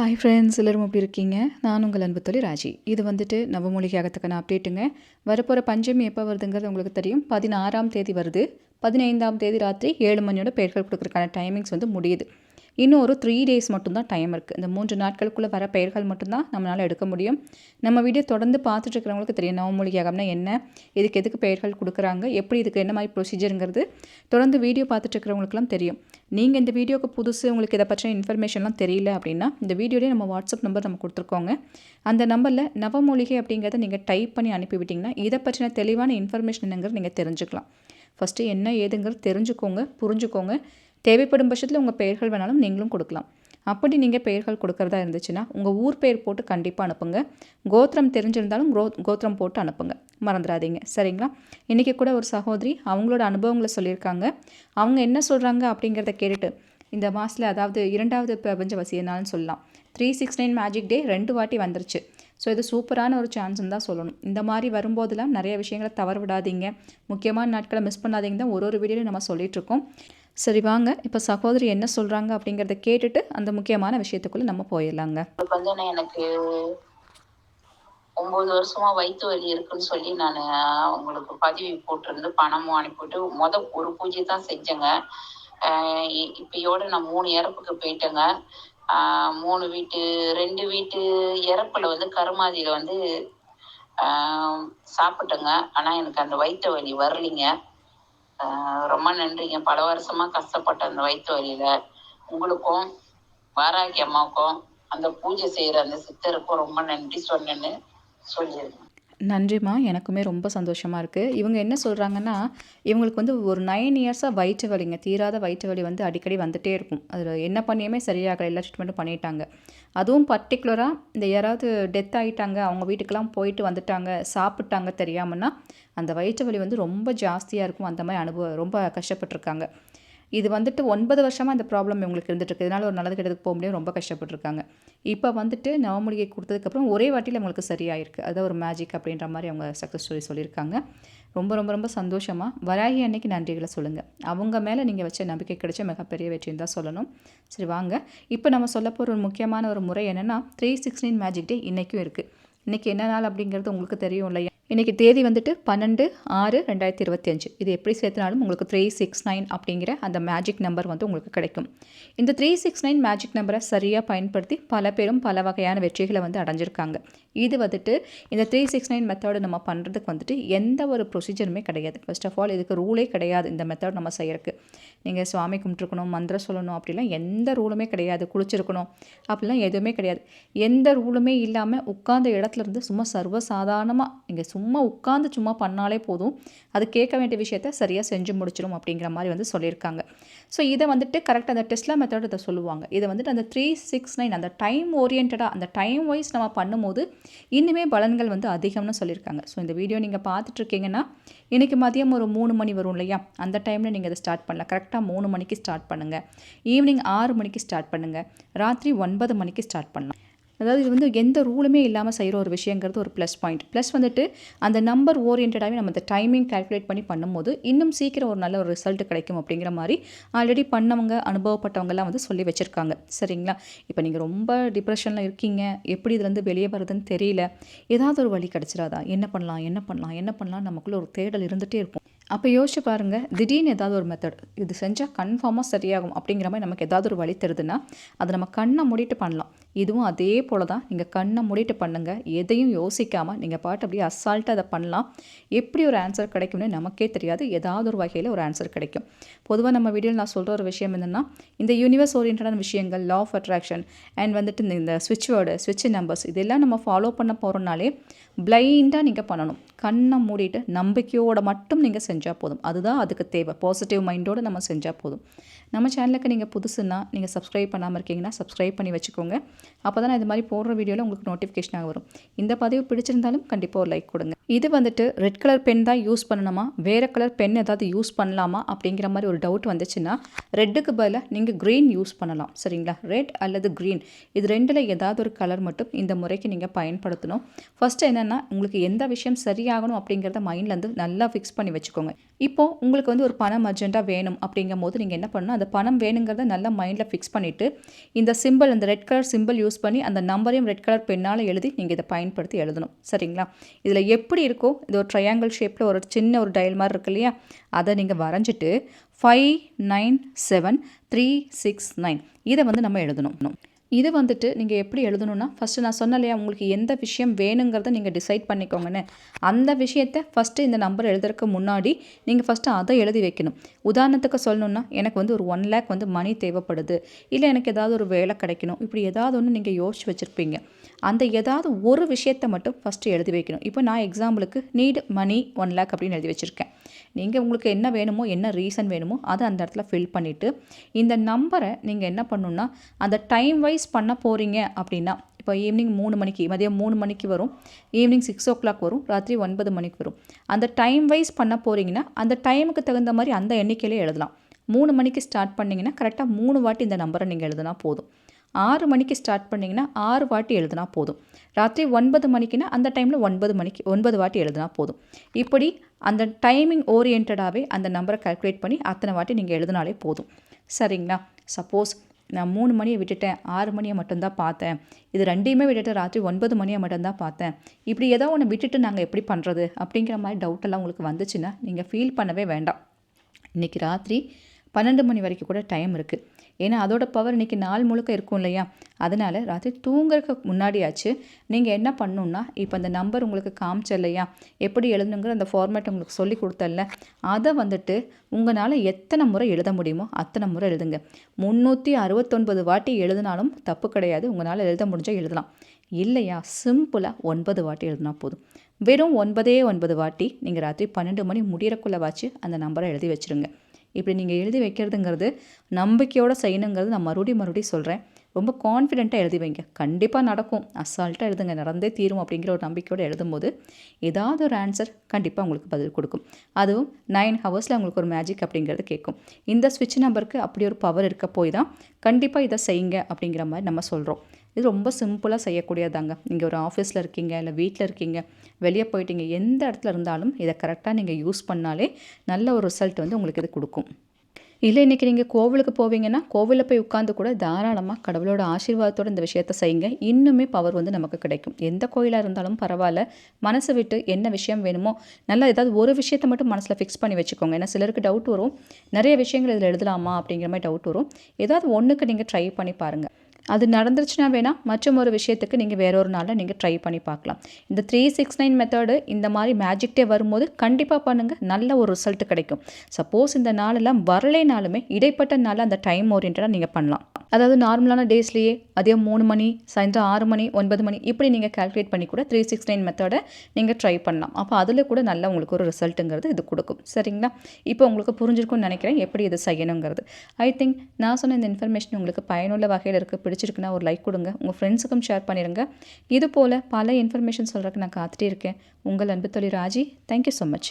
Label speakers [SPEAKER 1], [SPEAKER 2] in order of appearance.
[SPEAKER 1] Hi friends எல்லோரும் எப்படி இருக்கீங்க? நான் உங்கள் அன்பு தொழில் ராஜி. இது வந்துட்டு நவமொழிக்காகத்தக்கான அப்டேட்டுங்க வரப்போகிற பஞ்சமி எப்போ வருதுங்கிறது உங்களுக்கு தெரியும். பதினாறாம் தேதி வருது. பதினைந்தாம் தேதி ராத்திரி ஏழு மணியோட பெயர்கள் கொடுக்குறக்கான டைமிங்ஸ் வந்து முடியுது. இன்னும் ஒரு த்ரீ டேஸ் மட்டும்தான் டைம் இருக்குது இந்த மூன்று நாட்களுக்குள்ளே வர பெயர்கள் மட்டும்தான் நம்மளால் எடுக்க முடியும். நம்ம வீடியோ தொடர்ந்து பார்த்துட்டு இருக்கிறவங்களுக்கு தெரியும் நவமொழியாகம்னா என்ன இதுக்கு எதுக்கு பெயர்கள் கொடுக்குறாங்க எப்படி இதுக்கு என்ன மாதிரி ப்ரொசீஜருங்கிறது தொடர்ந்து வீடியோ பார்த்துட்டு இருக்கிறவங்களுக்குலாம் தெரியும். நீங்கள் இந்த வீடியோக்கு புதுசு உங்களுக்கு இதை பற்றின இன்ஃபர்மேஷன்லாம் தெரியல அப்படின்னா இந்த வீடியோலேயே நம்ம வாட்ஸ்அப் நம்பர் நம்ம கொடுத்துருக்கோங்க. அந்த நம்பரில் நவமொழிகை அப்படிங்கிறத நீங்கள் டைப் பண்ணி அனுப்பிவிட்டிங்கன்னா இதை பற்றின தெளிவான இன்ஃபர்மேஷன் என்னங்கிறது நீங்கள் தெரிஞ்சுக்கலாம். ஃபஸ்ட்டு என்ன ஏதுங்கிறது தெரிஞ்சுக்கோங்க புரிஞ்சுக்கோங்க. தேவைப்படும் பட்சத்தில் உங்கள் பெயர்கள் வேணாலும் நீங்களும் கொடுக்கலாம். அப்படி நீங்கள் பெயர்கள் கொடுக்குறதா இருந்துச்சுன்னா உங்கள் ஊர் பெயர் போட்டு கண்டிப்பாக அனுப்புங்க. கோத்திரம் தெரிஞ்சிருந்தாலும் கோ கோத்திரம் போட்டு அனுப்புங்க. மறந்துடாதீங்க. சரிங்களா? இன்றைக்கி கூட ஒரு சகோதரி அவங்களோட அனுபவங்களை சொல்லியிருக்காங்க. அவங்க என்ன சொல்கிறாங்க அப்படிங்கிறத கேட்டுட்டு இந்த மாதத்தில் அதாவது இரண்டாவது பிரபஞ்ச வசிய சொல்லலாம். Three six nine magic day ரெண்டு வாட்டி வந்துருச்சு. ஸோ இது சூப்பரான ஒரு சான்ஸ்னு தான் சொல்லணும். இந்த மாதிரி வரும்போதெல்லாம் நிறைய விஷயங்களை தவற விடாதீங்க. முக்கியமான நாட்களை மிஸ் பண்ணாதீங்க தான் ஒரு ஒரு வீடியோலையும் நம்ம சொல்லிகிட்ருக்கோம் சரி வாங்க. இப்போ சகோதரி என்ன சொல்கிறாங்க அப்படிங்கிறத கேட்டுட்டு அந்த முக்கியமான விஷயத்துக்குள்ளே நம்ம போயிடலாங்க.
[SPEAKER 2] வந்து எனக்கு ஒன்பது வருஷமா வயிற்று வலி இருக்குன்னு சொல்லி நான் அவங்களுக்கு பதிவு போட்டிருந்து பணமும் அனுப்பிவிட்டு மொதல் ஒரு பூஜை தான் செஞ்சேங்க. இப்பயோட நான் மூணு இறப்புக்கு போயிட்டேங்க. மூணு வீட்டு ரெண்டு வீட்டு இறப்புல வந்து கருமாதியில் வந்து சாப்பிட்டேங்க. ஆனால் எனக்கு அந்த வயிற்று வலி வரலிங்க. ரொம்ப நன்றிங்க. பல வருஷமா கஷ்டப்பட்ட அந்த வயிற்று வழியில உங்களுக்கும் வாராகி அம்மாவுக்கும் அந்த பூஜை செய்யற அந்த சித்தருக்கும் ரொம்ப நன்றி சொன்னேன்னு சொல்லியிருக்கேன்.
[SPEAKER 1] நன்றிம்மா. எனக்குமே ரொம்ப சந்தோஷமாக இருக்குது இவங்க என்ன சொல்கிறாங்கன்னா இவங்களுக்கு வந்து ஒரு நைன் இயர்ஸாக வயிற்று வலிங்க. தீராத வயிற்று வலி வந்து அடிக்கடி வந்துகிட்டே இருக்கும். அதில் என்ன பண்ணியுமே சரியாகலை. எல்லா ட்ரீட்மெண்ட்டும் பண்ணிட்டாங்க. அதுவும் பர்டிகுலராக இந்த யாராவது டெத் ஆகிட்டாங்க அவங்க வீட்டுக்கெல்லாம் போயிட்டு வந்துட்டாங்க சாப்பிட்டாங்க தெரியாமன்னா அந்த வயிற்று வலி வந்து ரொம்ப ஜாஸ்தியாக இருக்கும். அந்த மாதிரி அனுபவம் ரொம்ப கஷ்டப்பட்டிருக்காங்க. இது வந்துட்டு ஒன்பது வருஷமாக இந்த ப்ராப்ளம் இவங்களுக்கு இருந்துட்டு இதனால் ஒரு நல்லது கெட்டதுக்கு போக முடியும். ரொம்ப கஷ்டப்பட்டுருக்காங்க. இப்போ வந்துட்டு நவமொழியை கொடுத்ததுக்கப்புறம் ஒரே வாட்டியில் அவங்களுக்கு சரியாயிருக்கு. அதான் ஒரு மேஜிக் அப்படின்ற மாதிரி அவங்க சக்ஸஸ் ஸ்டோரி சொல்லியிருக்காங்க. ரொம்ப ரொம்ப ரொம்ப சந்தோஷமாக வராகி அன்னைக்கு நன்றிகளை சொல்லுங்கள் அவங்க மேலே நீங்கள் வச்ச நம்பிக்கை கிடைச்ச மிகப்பெரிய வெற்றின்னு தான் சொல்லணும். சரி வாங்க. இப்போ நம்ம சொல்ல போகிற ஒரு முக்கியமான ஒரு முறை என்னென்னா த்ரீ சிக்ஸ்டீன் மேஜிக் டே இன்றைக்கும் இருக்குது இன்றைக்கி என்ன நாள் அப்படிங்கிறது உங்களுக்கு தெரியும் இல்லையா இன்றைக்கி தேதி வந்துட்டு பன்னெண்டு ஆறு ரெண்டாயிரத்தி இருபத்தி அஞ்சு. இது எப்படி சேர்த்துனாலும் உங்களுக்கு த்ரீ சிக்ஸ் நைன் அப்படிங்கிற அந்த மேஜிக் நம்பர் வந்து உங்களுக்கு கிடைக்கும். இந்த த்ரீ சிக்ஸ் நைன் மேஜிக் நம்பரை சரியாக பயன்படுத்தி பல பேரும் பல வகையான வெற்றிகளை வந்து அடைஞ்சிருக்காங்க. இது வந்துட்டு இந்த த்ரீ சிக்ஸ் நைன் மெத்தடு நம்ம பண்ணுறதுக்கு வந்துட்டு எந்த ஒரு ப்ரொசீஜருமே கிடையாது. ஃபர்ஸ்ட் ஆஃப் ஆல் இதுக்கு ரூலே கிடையாது இந்த மெத்தட் நம்ம செய்யறதுக்கு. நீங்கள் சுவாமி கும்பிட்டுருக்கணும் மந்திரம் சொல்லணும் அப்படிலாம் எந்த ரூலுமே கிடையாது. குளிச்சிருக்கணும் அப்படிலாம் எதுவுமே கிடையாது. எந்த ரூலுமே இல்லாமல் உட்காந்த இடத்துல இருந்து சும்மா சர்வசாதாரணமாக இங்கே சும்மா சும்மா உட்காந்து சும்மா பண்ணாலே போதும். அது கேட்க வேண்டிய விஷயத்த சரியாக செஞ்சு முடிச்சிடும் அப்படிங்கிற மாதிரி வந்து சொல்லியிருக்காங்க. ஸோ இதை வந்துட்டு கரெக்டாக அந்த டெஸ்ட்லா மெத்தட் இதை சொல்லுவாங்க. இதை வந்துட்டு அந்த த்ரீ சிக்ஸ் நைன் அந்த டைம் ஓரியன்டாக அந்த டைம் வைஸ் நம்ம பண்ணும்போது இன்னுமே பலன்கள் வந்து அதிகம்னு சொல்லியிருக்காங்க. ஸோ இந்த வீடியோ நீங்கள் பார்த்துட்ருக்கீங்கன்னா இன்றைக்கி மதியம் ஒரு மூணு மணி வரும் இல்லையா? அந்த டைமில் நீங்கள் அதை ஸ்டார்ட் பண்ணலாம். கரெக்டாக மூணு மணிக்கு ஸ்டார்ட் பண்ணுங்கள் ஈவினிங் ஆறு மணிக்கு ஸ்டார்ட் பண்ணுங்கள் ராத்திரி ஒன்பது மணிக்கு ஸ்டார்ட் பண்ணலாம். அதாவது இது வந்து எந்த ரூலுமே இல்லாமல் செய்கிற ஒரு விஷயங்கிறது ஒரு ப்ளஸ் பாயிண்ட் ப்ளஸ் வந்துட்டு அந்த நம்பர் ஓரியன்டாகவே நம்ம அந்த டைமிங் கால்குலேட் பண்ணி பண்ணும்போது இன்னும் சீக்கிரம் ஒரு நல்ல ஒரு ரிசல்ட் கிடைக்கும் அப்படிங்கிற மாதிரி ஆல்ரெடி பண்ணவங்க அனுபவப்பட்டவங்கலாம் வந்து சொல்லி வச்சுருக்காங்க. சரிங்களா? இப்போ நீங்கள் ரொம்ப டிப்ரெஷனில் இருக்கீங்க. எப்படி இதுலேருந்து வெளியே வருதுன்னு தெரியல. ஏதாவது ஒரு வழி கிடச்சிடாதா? என்ன பண்ணலாம்? என்ன பண்ணலாம்? என்ன பண்ணலாம் நமக்குள்ளே ஒரு தேடல் இருந்துகிட்டே இருக்கும். அப்போ யோசிச்சு பாருங்கள் திடீர்னு ஏதாவது ஒரு மெத்தட் இது செஞ்சால் கன்ஃபார்மாக சரியாகும் அப்படிங்கிற மாதிரி நமக்கு ஏதாவது ஒரு வழி தருதுன்னா அதை நம்ம கண்ணை மூடிட்டு பண்ணலாம். இதுவும் அதே போல் தான் நீங்கள் கண்ணை மூடிட்டு பண்ணுங்கள் எதையும் யோசிக்காமல் நீங்கள் பாட்டு அப்படியே அசால்ட்டாக அதை பண்ணலாம். எப்படி ஒரு ஆன்சர் கிடைக்கும்னு நமக்கே தெரியாது. ஏதாவது ஒரு வகையில் ஒரு ஆன்சர் கிடைக்கும். பொதுவாக நம்ம வீடியோவில் நான் சொல்கிற ஒரு விஷயம் என்னென்னா இந்த யூனிவர்ஸ் ஓரியன்டான விஷயங்கள் லா ஆஃப் அட்ராக்ஷன் அண்ட் வந்துட்டு இந்த சுவிட்ச் வேர்டு சுவிட்ச் நம்பர்ஸ் இதெல்லாம் நம்ம ஃபாலோ பண்ண போகிறோம்னாலே பிளைண்டாக நீங்கள் பண்ணணும். கண்ணை மூடிட்டு நம்பிக்கையோடு மட்டும் நீங்கள் செஞ்சால் போதும். அதுதான் அதுக்கு தேவை. பாசிட்டிவ் மைண்டோடு நம்ம செஞ்சால் போதும். நம்ம சேனலுக்கு நீங்கள் புதுசுன்னா நீங்கள் சப்ஸ்கிரைப் பண்ணாமல் இருக்கீங்கன்னா சப்ஸ்கிரைப் பண்ணி வச்சுக்கோங்க. அப்போ தான் இது மாதிரி போடுற வீடியோவில் உங்களுக்கு நோட்டிஃபிகேஷனாக வரும். இந்த பதிவு பிடிச்சிருந்தாலும் கண்டிப்பாக ஒரு லைக் கொடுங்க. இது வந்துட்டு ரெட் கலர் பென் தான் யூஸ் பண்ணணுமா? வேறு கலர் பென் ஏதாவது யூஸ் பண்ணலாமா? அப்படிங்கிற மாதிரி ஒரு டவுட் வந்துச்சுன்னா ரெட்டுக்கு பதிலாக நீங்கள் க்ரீன் யூஸ் பண்ணலாம். சரிங்களா? ரெட் அல்லது க்ரீன் இது ரெண்டில் ஏதாவது ஒரு கலர் மட்டும் இந்த முறைக்கு நீங்கள் பயன்படுத்தணும். ஃபஸ்ட்டு என்னென்னா உங்களுக்கு எந்த விஷயம் சரியாகணும் அப்படிங்கிறத மைண்ட்லேருந்து நல்லா ஃபிக்ஸ் பண்ணி வச்சுக்கோங்க. இப்போது உங்களுக்கு வந்து ஒரு பணம் அர்ஜென்ட்டாக வேணும் அப்படிங்கும் போது நீங்கள் என்ன பண்ணணும்? அந்த பணம் வேணுங்கிறத நல்லா மைண்டில் ஃபிக்ஸ் பண்ணிவிட்டு இந்த சிம்பிள் அந்த ரெட் கலர் சிம்பிள் யூஸ் பண்ணி அந்த நம்பரையும் ரெட் கலர் பெண்ணால் எழுதி நீங்கள் இதை பயன்படுத்தி எழுதணும். சரிங்களா? இதில் எப்படி இருக்கோ இது ஒரு ட்ரையாங்கிள் ஷேப்பில் ஒரு சின்ன ஒரு டயல் மாதிரி இருக்கு இல்லையா? அதை நீங்கள் வரைஞ்சிட்டு five nine seven three six nine இதை வந்து நம்ம எழுதணும். இது வந்துட்டு நீங்கள் எப்படி எழுதணும்னா ஃபஸ்ட்டு நான் சொன்னேன் இல்லையா உங்களுக்கு எந்த விஷயம் வேணுங்கிறத நீங்கள் டிசைட் பண்ணிக்கோங்கன்னு. அந்த விஷயத்தை ஃபஸ்ட்டு இந்த நம்பர் எழுதுறதுக்கு முன்னாடி நீங்கள் ஃபஸ்ட்டு அதை எழுதி வைக்கணும். உதாரணத்துக்கு சொல்லணுன்னா எனக்கு வந்து ஒரு ஒன் லேக் வந்து மணி தேவைப்படுது. இல்லை எனக்கு ஏதாவது ஒரு வேலை கிடைக்கணும். இப்படி ஏதாவது ஒன்று நீங்கள் யோசிச்சு வச்சுருப்பீங்க. அந்த ஏதாவது ஒரு விஷயத்தை மட்டும் ஃபஸ்ட்டு எழுதி வைக்கணும். இப்போ நான் எக்ஸாம்பிளுக்கு நீட் மணி ஒன் லேக் அப்படின்னு எழுதி வச்சுருக்கேன். நீங்கள் உங்களுக்கு என்ன வேணுமோ என்ன ரீசன் வேணுமோ அதை அந்த இடத்துல ஃபில் பண்ணிவிட்டு இந்த நம்பரை நீங்கள் என்ன பண்ணணுன்னா அந்த டைம் வைஸ் பண்ண போகிறீங்க அப்படின்னா இப்போ ஈவினிங் மூணு மணிக்கு மதியம் மூணு மணிக்கு வரும். ஈவினிங் சிக்ஸ் ஓ கிளாக் வரும். ராத்திரி ஒன்பது மணிக்கு வரும். அந்த டைம் வைஸ் பண்ண போகிறீங்கன்னா அந்த டைமுக்கு தகுந்த மாதிரி அந்த எண்ணிக்கையிலே எழுதலாம். மூணு மணிக்கு ஸ்டார்ட் பண்ணிங்கன்னா கரெக்டாக மூணு வாட்டி இந்த நம்பரை நீங்கள் எழுதுனா போதும். ஆறு மணிக்கு ஸ்டார்ட் பண்ணிங்கன்னா ஆறு வாட்டி எழுதுனா போதும். ராத்திரி ஒன்பது மணிக்குன்னா அந்த டைமில் ஒன்பது மணிக்கு ஒன்பது வாட்டி எழுதுனா போதும். இப்படி அந்த டைமிங் ஓரியன்டாகவே அந்த நம்பரை கால்குலேட் பண்ணி அத்தனை வாட்டி நீங்கள் எழுதினாலே போதும். சரிங்களா? சப்போஸ் நான் மூணு மணியை விட்டுட்டேன் ஆறு மணியை மட்டும்தான் பார்த்தேன். இது ரெண்டையுமே விட்டுட்டு ராத்திரி ஒன்பது மணியை மட்டும்தான் பார்த்தேன். இப்படி ஏதோ ஒன்று விட்டுட்டு நாங்கள் எப்படி பண்ணுறது அப்படிங்கிற மாதிரி டவுட்டெல்லாம் உங்களுக்கு வந்துச்சுன்னா நீங்கள் ஃபீல் பண்ணவே வேண்டாம். இன்றைக்கி ராத்திரி பன்னெண்டு மணி வரைக்கும் கூட டைம் இருக்குது ஏன்னா அதோட பவர் இன்றைக்கி நாள் முழுக்க இருக்கும் இல்லையா? அதனால் ராத்திரி தூங்குறதுக்கு முன்னாடியாச்சு நீங்கள் என்ன பண்ணணுன்னா இப்போ அந்த நம்பர் உங்களுக்கு காமிச்ச இல்லையா? எப்படி எழுதணுங்கிற அந்த ஃபார்மேட் உங்களுக்கு சொல்லி கொடுத்தல அதை வந்துட்டு உங்களால் எத்தனை முறை எழுத முடியுமோ அத்தனை முறை எழுதுங்க. முந்நூற்றி அறுபத்தொன்பது வாட்டி எழுதினாலும் தப்பு கிடையாது. உங்களால் எழுத முடிஞ்சால் எழுதலாம். இல்லையா? சிம்பிளாக ஒன்பது வாட்டி எழுதினா போதும். வெறும் ஒன்பதே ஒன்பது வாட்டி நீங்கள் ராத்திரி பன்னெண்டு மணி முடியறக்குள்ளே வாச்சு அந்த நம்பரை எழுதி வச்சுருங்க. இப்படி நீங்கள் எழுதி வைக்கிறதுங்கிறது நம்பிக்கையோடு செய்யணுங்கிறது நான் மறுபடியும் மறுபடியும் சொல்கிறேன் ரொம்ப கான்ஃபிடென்ட்டாக எழுதி வைங்க. கண்டிப்பாக நடக்கும். அசால்ட்டாக எழுதுங்க. நடந்தே தீரும் அப்படிங்கிற ஒரு நம்பிக்கையோடு எழுதும்போது ஏதாவது ஒரு ஆன்சர் கண்டிப்பாக உங்களுக்கு பதில் கொடுக்கும். அதுவும் நைன் ஹவர்ஸில் உங்களுக்கு ஒரு மேஜிக் அப்படிங்கிறது கேட்கும். இந்த ஸ்விட்ச் நம்பருக்கு அப்படி ஒரு பவர் இருக்க போய் தான் கண்டிப்பாக இதை செய்யுங்க அப்படிங்கிற மாதிரி நம்ம சொல்கிறோம் இது ரொம்ப சிம்பிளாக செய்யக்கூடியதாங்க. நீங்கள் ஒரு ஆஃபீஸில் இருக்கீங்க இல்லை வீட்டில் இருக்கீங்க வெளியே போயிட்டீங்க எந்த இடத்துல இருந்தாலும் இதை கரெக்டாக நீங்கள் யூஸ் பண்ணாலே நல்ல ஒரு ரிசல்ட் வந்து உங்களுக்கு இது கொடுக்கும். இல்லை இன்றைக்கி நீங்கள் கோவிலுக்கு போவீங்கன்னா கோவிலில் போய் உட்காந்து கூட தாராளமாக கடவுளோட ஆசீர்வாதத்தோடு இந்த விஷயத்த செய்யுங்க. இன்னுமே பவர் வந்து நமக்கு கிடைக்கும். எந்த கோயிலாக இருந்தாலும் பரவாயில்ல. மனசை விட்டு என்ன விஷயம் வேணுமோ நல்லா ஏதாவது ஒரு விஷயத்தை மட்டும் மனசில் ஃபிக்ஸ் பண்ணி வச்சுக்கோங்க. ஏன்னா சிலருக்கு டவுட் வரும். நிறைய விஷயங்கள் இதில் எழுதலாமா அப்படிங்கிற மாதிரி டவுட் வரும். ஏதாவது ஒன்றுக்கு நீங்கள் ட்ரை பண்ணி பாருங்கள் அது நடந்துருச்சுன்னா வேணால் மற்றும் ஒரு விஷயத்துக்கு நீங்கள் வேற ஒரு நாளில் நீங்கள் ட்ரை பண்ணி பார்க்கலாம். இந்த த்ரீ சிக்ஸ் நைன் மெத்தடு இந்த மாதிரி மேஜிக் டே வரும்போது கண்டிப்பாக பண்ணுங்கள் நல்ல ஒரு ரிசல்ட் கிடைக்கும். சப்போஸ் இந்த நாளெல்லாம் வரலைனாலுமே இடைப்பட்ட நாளில் அந்த டைம் ஓரியன்டாக நீங்கள் பண்ணலாம். அதாவது நார்மலான டேஸ்லேயே அதே மூணு மணி சாயந்தரம் ஆறு மணி ஒன்பது மணி இப்படி நீங்கள் கால்குலேட் பண்ணி கூட த்ரீ சிக்ஸ் நைன் மெத்தடை நீங்கள் ட்ரை பண்ணலாம். அப்போ அதில் கூட நல்ல உங்களுக்கு ஒரு ரிசல்ட்டுங்கிறது இது கொடுக்கும். சரிங்களா? இப்போ உங்களுக்கு புரிஞ்சிருக்கும்னு நினைக்கிறேன். எப்படி இது செய்யணுங்கிறது. ஐ திங்க் நான் சொன்ன இந்த இன்ஃபர்மேஷன் உங்களுக்கு பயனுள்ள வகையில் இருக்குது பிடிச்சிருக்குன்னா ஒரு லைக் கொடுங்க. உங்கள் ஃப்ரெண்ட்ஸுக்கும் ஷேர் பண்ணிடுங்க இது போல் பல இன்ஃபர்மேஷன் சொல்கிறதுக்கு நான் காத்துட்டே இருக்கேன். உங்கள் அன்பு தொழில் ராஜி. Thank you so much